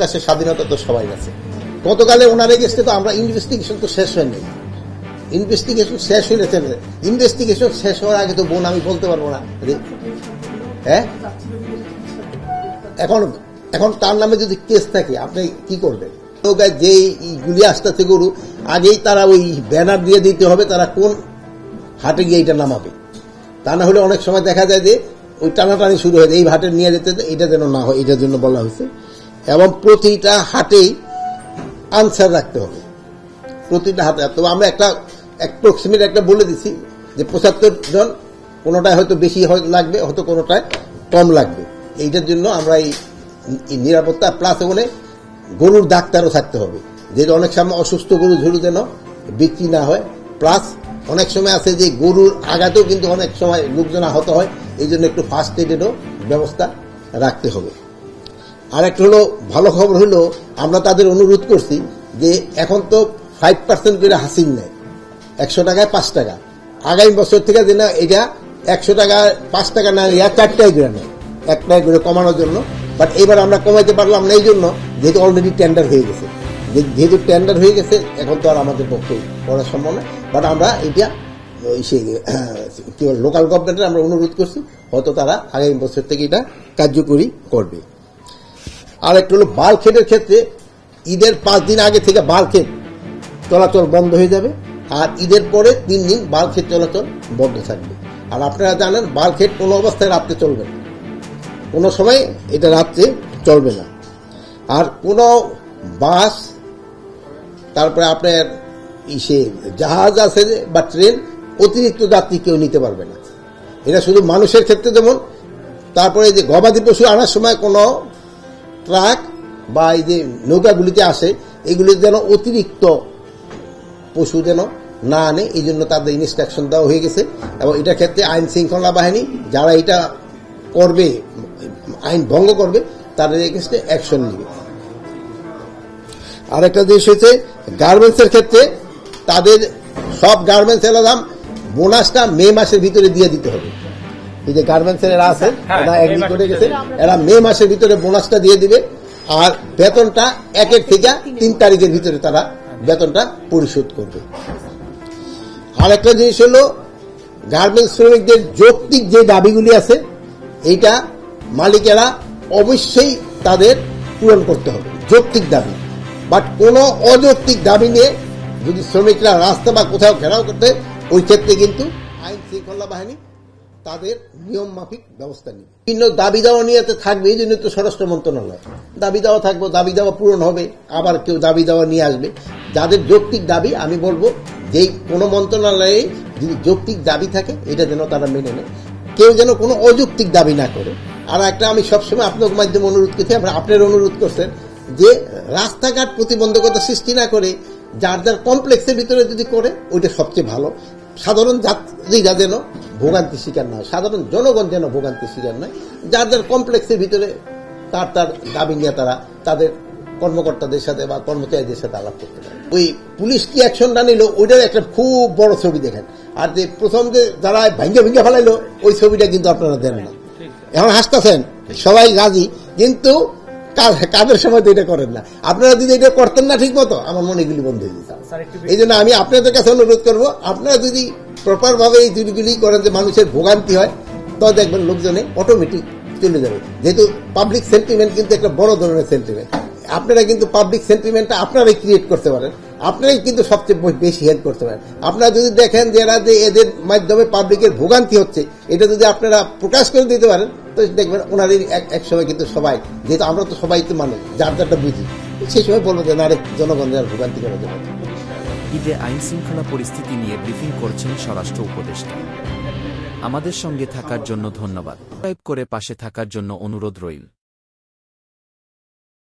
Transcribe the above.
কাছে স্বাধীনতা তো সবাই আছে। গতকালে ওনার এগেস্টে তো আমরা ইনভেস্টিগেশন তো শেষ হয়নি। ইনভেস্টিগেশন শেষ হয়েছে ইনভেস্টিগেশন শেষ হওয়ার আগে তো বোন, আমি বলতে পারব না। হ্যাঁ? এখন এখন তার নামে যদি কেস থাকে, আপনি কি করবেন? যেই গুলি আসতেছে গরু, আগেই তারা ওই ব্যানার দিয়ে দিতে হবে, তারা কোন হাটে গিয়ে এটা নামাবে। তা না হলে অনেক সময় দেখা যায় যে ওই টানাটানি শুরু হয়ে যায়, এই হাটে নিয়ে যেতে, এটা যেন না হয়, এটার জন্য বলা হয়েছে। এবং প্রতিটা হাটেই আনসার রাখতে হবে। প্রতিটা হাতে তবে আমরা একটা অ্যাপ্রক্সিমেট একটা বলে দিছি যে পঁচাত্তর জন কোনোটায় হয়তো বেশি লাগবে, হয়তো কোনোটায় কম লাগবে। এইটার জন্য আমরা এই নিরাপত্তা প্লাস ওখানে গরুর ডাক্তারও থাকতে হবে। যে অনেক সময় অসুস্থ গরু ঝুড়ু যেন বিক্রি না হয় প্লাস অনেক সময় আছে যে গরুর আঘাতেও কিন্তু অনেক সময় লোকজন আহত হয় এই জন্য একটু ফার্স্ট এডেরও ব্যবস্থা রাখতে হবে। আর একটা হলো, ভালো খবর হলো, আমরা তাদের অনুরোধ করছি যে এখন তো ফাইভ পার্সেন্ট করে হাসিল নেয়। একশো টাকায় পাঁচ টাকা। আগামী বছর থেকে যে না, এটা একশো টাকা পাঁচ টাকা না ইয়া চারটায় করে নেয়। একটাই করে কমানোর জন্য। বাট এবার আমরা কমাইতে পারলাম না, এই জন্য যেহেতু অলরেডি টেন্ডার হয়ে গেছে। যেহেতু টেন্ডার হয়ে গেছে, এখন তো আর আমাদের পক্ষে করা সম্ভব না। বাট আমরা এটা সেই লোকাল গভর্নমেন্টের আমরা অনুরোধ করছি, হয়তো তারা আগামী বছর থেকে এটা কার্যকরী করবে। আর একটা হলো বালখেটের ক্ষেত্রে ঈদের পাঁচ দিন আগে থেকে বালখেট চলাচল বন্ধ হয়ে যাবে আর ঈদের পরে তিন দিন বালখেট চলাচল বন্ধ থাকবে। আর আপনারা জানেন বালখেট কোনো অবস্থায় রাত্রে চলবে না। কোনো সময় এটা রাত্রে চলবে না। আর কোনো বাস, তারপরে আপনার ইসে জাহাজ আছে বা ট্রেন, অতিরিক্ত যাত্রী কেউ নিতে পারবে না। এটা শুধু মানুষের ক্ষেত্রে যেমন, তারপরে যে গবাদি পশু আনার সময় কোনো ট্রাক বা এই যে নৌকাগুলিতে আসে, এগুলি যেন অতিরিক্ত পশু যেন না আনে এই জন্য তাদের ইনস্ট্রাকশন দেওয়া হয়ে গেছে। এবং এটার ক্ষেত্রে আইন শৃঙ্খলা বাহিনী যারা এটা করবে, আইন ভঙ্গ করবে, তাদের এগেনস্টে অ্যাকশন নেবে। আরেকটা জিনিস হচ্ছে গার্মেন্টসের ক্ষেত্রে তাদের সব গার্মেন্টস এলাম বোনাসটা মে মাসের ভিতরে দিয়ে দিতে হবে। এই যে গার্মেন্টসের এরা আছে হ্যাঁ, এরা এগ্রি করে গেছে। এরা মে মাসের ভিতরে বোনাসটা দিয়ে দিবে আর বেতনটা এক এক থেকে তিন তারিখের ভিতরে তারা বেতনটা পরিশোধ করবে। আর একটা জিনিস হলো গার্মেন্টস শ্রমিকদের যৌক্তিক যে দাবিগুলি আছে এইটা মালিকেরা অবশ্যই তাদের পূরণ করতে হবে যৌক্তিক দাবি। বাট কোনো অযৌক্তিক দাবি নিয়ে যদি শ্রমিকরা রাস্তা বা কোথাও ঘেরাও করতে ওই ক্ষেত্রে কিন্তু আইন শৃঙ্খলা বাহিনী তাদের নিয়ম মাফিক ব্যবস্থা নিবে। বিভিন্ন দাবি দাওয়া নিয়ে থাকবে, এই জন্য তো স্বরাষ্ট্র মন্ত্রণালয়। দাবি দেওয়া থাকবে, দাবি দেওয়া পূরণ হবে, আবার কেউ দাবি দেওয়া নিয়ে আসবে। যাদের যৌক্তিক দাবি, আমি বলব, যেই কোনো মন্ত্রণালয়ে যদি যৌক্তিক দাবি থাকে, এটা যেন তারা মেনে নেয়। কেউ যেন কোনো অযৌক্তিক দাবি না করে। আর একটা আমি সবসময় আপনার মাধ্যমে অনুরোধ করছি, আমরা আপনার অনুরোধ করছেন যে রাস্তাঘাট প্রতিবন্ধকতা সৃষ্টি না করে, যার যার কমপ্লেক্সের ভিতরে যদি করে, ওইটা সবচেয়ে ভালো। সাধারণ যাত্রীরা যেন ভোগান্তি শিকার না হয় সাধারণ জনগণ যেন ভোগান্তি শিকার নয়। যার যার কমপ্লেক্সের ভিতরে তার তার দাবি নিয়ে তারা তাদের কর্মকর্তাদের সাথে বা কর্মচারীদের সাথে আলাপ করতে পারে। ওই পুলিশ কি অ্যাকশনটা নিল ওইটার একটা খুব বড় ছবি দেখেন। আর যে প্রথম যে যারা ভাঙ্গে ভেঙ্গে ফেলাইলো ওই ছবিটা কিন্তু আপনারা দেন না। এখন হাসতেছেন সবাই রাজি কিন্তু কাজের সময় তো এটা করেন না। আপনারা যদি এটা করতেন না ঠিক মতো আমার মনে এগুলি বন্ধ হয়ে যেত। স্যার একটু এই জন্য আমি আপনাদের কাছে অনুরোধ করব আপনারা যদি প্রপার ভাবে এই জিনিসগুলি করেন যে মানুষের ভোগান্তি হয়, তো দেখবেন লোকজনে অটোমেটিক চলে যাবে। যেহেতু পাবলিক সেন্টিমেন্ট কিন্তু একটা বড় ধরনের সেন্টিমেন্ট আপনারা কিন্তু পাবলিক সেন্টিমেন্টটা আপনারাই ক্রিয়েট করতে পারেন। আপনারাই কিন্তু সবচেয়ে বেশি হেল্প করতে পারেন। আপনারা যদি দেখেন যে এরা যে এদের মাধ্যমে পাবলিকের ভোগান্তি হচ্ছে, এটা যদি আপনারা প্রকাশ করে দিতে পারেন, তো দেখবেন ওনাদের এক- সময় কিন্তু সবাই, যেহেতু আমরা তো সবাই তো মানে যার যারটা বুঝি, সেই সময় বলব যে না রে জনগণের ভোগান্তি করা যাবে। ঈদে আইন শৃঙ্খলা পরিস্থিতি নিয়ে ব্রিফিং করছেন স্বরাষ্ট্র উপদেষ্টা। আমাদের সঙ্গে থাকার জন্য ধন্যবাদ। টাইপ করে পাশে থাকার জন্য অনুরোধ রইল।